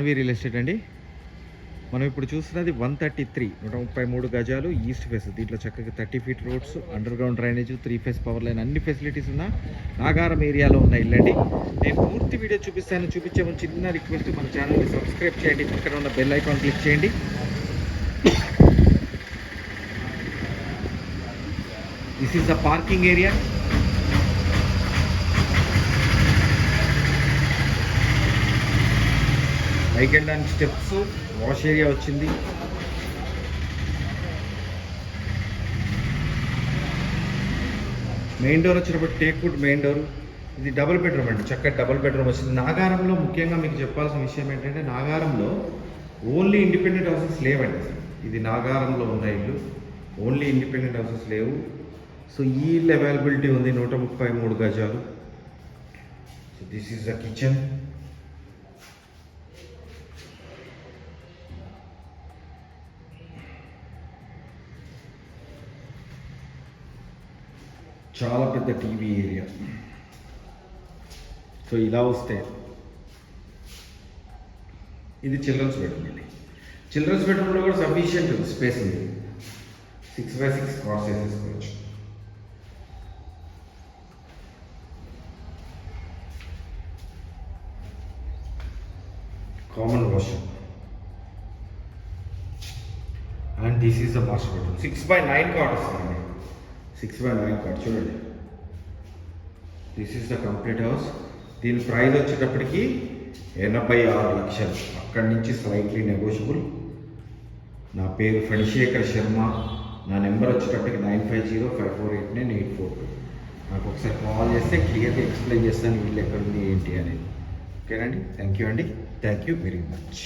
N V real estate అండి. మనం ఇప్పుడు చూస్తున్నది వన్ థర్టీ త్రీ నూట ముప్పై మూడు గజాలు ఈస్ట్ ఫేస్. దీంట్లో చక్కగా thirty feet roads underground drainage three phase power line అన్ని ఫెసిలిటీస్ ఉన్న నాగారం ఏరియాలో ఉన్న ఇల్లండి. నేను పూర్తి వీడియో చూపిస్తాను. చూపించే ముందు చిన్న రిక్వెస్ట్ మన ఛానల్ని సబ్స్క్రైబ్ చేయండి. పక్కన ఉన్న బెల్ ఐకాన్ క్లిక్ చేయండి. This is the parking area పైకి వెళ్ళడానికి స్టెప్స్ వాష్ ఏరియా వచ్చింది. మెయిన్ డోర్ వచ్చినప్పుడు టేక్వుడ్ మెయిన్ డోర్. ఇది డబుల్ బెడ్రూమ్ అండి చక్కటి డబుల్ బెడ్రూమ్ వచ్చింది. నాగారంలో ముఖ్యంగా మీకు చెప్పాల్సిన విషయం ఏంటంటే నాగారంలో ఓన్లీ ఇండిపెండెంట్ హౌసెస్ లేవండి ఇది నాగారంలో ఉన్న ఇల్లు. ఓన్లీ ఇండిపెండెంట్ హౌసెస్ లేవు. సో ఈ ఇల్లు అవైలబిలిటీ ఉంది నూట ముప్పై మూడు గజాలు. So this is the kitchen చాలా పెద్ద టీవీ ఏరియా. సో ఇలా వస్తే ఇది చిల్డ్రన్స్ బెడ్రూమ్ అండి. చిల్డ్రన్స్ బెడ్రూమ్లో కూడా సఫిషియంట్ స్పేస్ ఉంది. సిక్స్ బై సిక్స్ కార్స్ వేసేసుకోవచ్చు common washroom and this is the master bedroom six by nine card వస్తుందండి. సిక్స్ బై నైన్ కార్డ్ చూడండి. This is the complete house దీని ప్రైస్ వచ్చేటప్పటికి ఎనభై ఆరు లక్షలు. అక్కడి నుంచి స్లైట్లీ నెగోషియబుల్ నా పేరు ఫణిశేఖర్ శర్మ. నా నెంబర్ వచ్చేటప్పటికి nine five zero five four eight nine eight four two నాకు ఒకసారి కాల్ చేస్తే క్లియర్గా ఎక్స్ప్లెయిన్ చేస్తాను వీళ్ళు ఎక్కడ ఉంది ఏంటి అనేది. ఓకేనండి థ్యాంక్ యూ అండి. Thank you very much